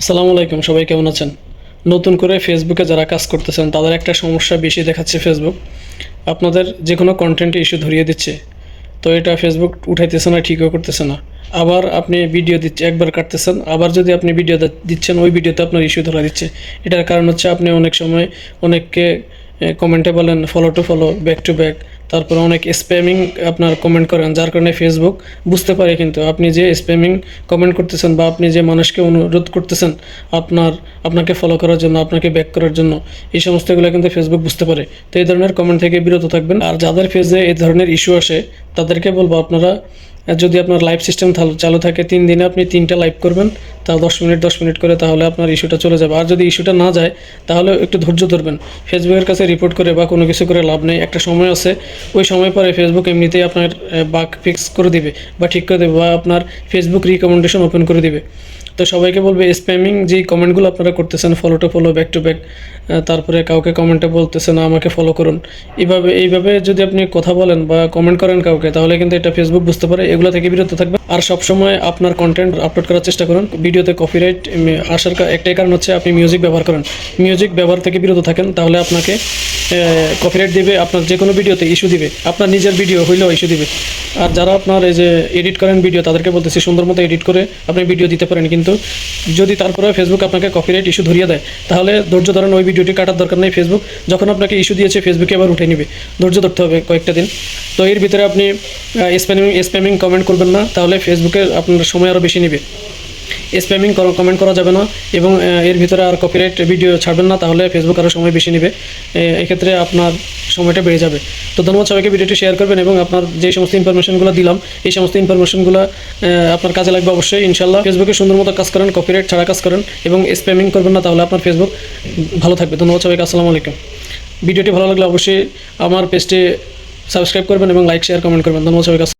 আসসালামু আলাইকুম, সবাই কেমন আছেন? নতুন করে ফেসবুকে যারা কাজ করতেছেন, তাদের একটা সমস্যা বেশি দেখাচ্ছে ফেসবুক আপনাদের যে কোনো কন্টেন্টে ইস্যু ধরিয়ে দিচ্ছে, তো এটা ফেসবুক উঠাইতেছে না, ঠিকও করতেছে না। আবার আপনি ভিডিও দিচ্ছে, একবার কাটতেছেন, আবার যদি আপনি ভিডিও দিচ্ছেন, ওই ভিডিওতে আপনার ইস্যু ধরা দিচ্ছে। এটার কারণ হচ্ছে আপনি অনেক সময় অনেককে কমেন্টে বলেন follow to follow back to back তারপরে অনেক স্প্যামিং আপনার কমেন্ট করেন, যার কারণে ফেসবুক বুঝতে পারে কিন্তু আপনি যে স্প্যামিং কমেন্ট করতেছেন বা আপনি যে মানুষকে অনুরোধ করতেছেন আপনার, আপনাকে ফলো করার জন্য, আপনাকে ব্যাক করার জন্য, এই সমস্তগুলো কিন্তু ফেসবুক বুঝতে পারে। তো এই ধরনের কমেন্ট থেকে বিরত থাকবেন। আর যাদের ফেসে এই ধরনের ইস্যু আসে, তাদেরকে বলব আপনারা যদি আপনার লাইভ সিস্টেম চালু থাকে, তিন দিনে আপনি তিনটা লাইভ করবেন, তা দশ মিনিট দশ মিনিট করে তাহলে আপনার ইস্যুটা চলে যাবে। আর যদি ইস্যুটা না যায়, তাহলে একটু ধৈর্য ধরবেন। ফেসবুকের কাছে রিপোর্ট করে বা কোনো কিছু করে লাভ নেই। একটা সময় আছে, ওই সময় পরে ফেসবুক এমনিতেই আপনার বাক ফিক্স করে দিবে বা ঠিক করে দেবে বা আপনার ফেসবুক রিকমেন্ডেশন ওপেন করে দিবে। তো সবাইকে বলবে স্প্যামিং যেই কমেন্টগুলো আপনারা করতেছেন follow to follow back to back তারপরে কাউকে কমেন্টে বলতেছেন, আমাকে ফলো করুন। এইভাবে এইভাবে যদি আপনি কথা বলেন বা কমেন্ট করেন কাউকে, তাহলে কিন্তু এটা ফেসবুক বুঝতে পারে, এগুলো থেকে বিরত থাকবে। আর সবসময় আপনার কন্টেন্ট আপলোড করার চেষ্টা করুন। ভিডিওতে কপিরাইট আসার একটাই কারণ হচ্ছে আপনি মিউজিক ব্যবহার করেন। মিউজিক ব্যবহার থেকে বিরত থাকেন, তাহলে আপনাকে কপিরাইট দিবে, আপনার যে কোনো ভিডিওতে ইস্যু দিবে। আপনার নিজের ভিডিও হইলেও ইস্যু দিবে। আর যারা আপনার এই যে এডিট করেন ভিডিও তাদেরকে বলতেছি সুন্দর মতো এডিট করে আপনি ভিডিও দিতে পারেন। কিন্তু যদি তারপরে ফেসবুক আপনাকে কপিরাইট ইস্যু ধরিয়ে দেয়, তাহলে ধৈর্য ধরেন ওই ভিডিওটি কাটার দরকার নেই ফেসবুক যখন আপনাকে ইস্যু দিয়েছে ফেসবুকে আবার উঠে নেবে। ধৈর্য ধরতে হবে কয়েকটা দিন। তো এর ভিতরে আপনি স্প্যামিং স্প্যামিং কমেন্ট করবেন না, তাহলে ফেসবুকে আপনার সময় আরও বেশি নেবে। স্প্যামিং কমেন্ট করা যাবে না এবং এর ভিতরে আর কপিরাইট ভিডিও ছাড়বেন না, তাহলে ফেসবুক আরও সময় বেশি নেবে। এক্ষেত্রে আপনার সময়টা বেড়ে যাবে। তো ধন্যবাদ সবাইকে ভিডিওটি শেয়ার করবেন এবং আপনার যে সমস্ত ইনফরমেশনগুলো দিলাম, এই সমস্ত ইনফরমেশনগুলো আপনার কাজে লাগবে অবশ্যই ইনশাল্লাহ ফেসবুকে সুন্দর মতো কাজ করেন কপিরাইট ছাড়া কাজ করেন এবং স্প্যামিং করবেন না, তাহলে আপনার ফেসবুক ভালো থাকবে। ধন্যবাদ সবাইকে, আসসালামু আলাইকুম। ভিডিওটি ভালো লাগলে অবশ্যই আমার পেজটি সাবস্ক্রাইব করবেন এবং লাইক শেয়ার কমেন্ট করবেন। ধন্যবাদ সবাইকে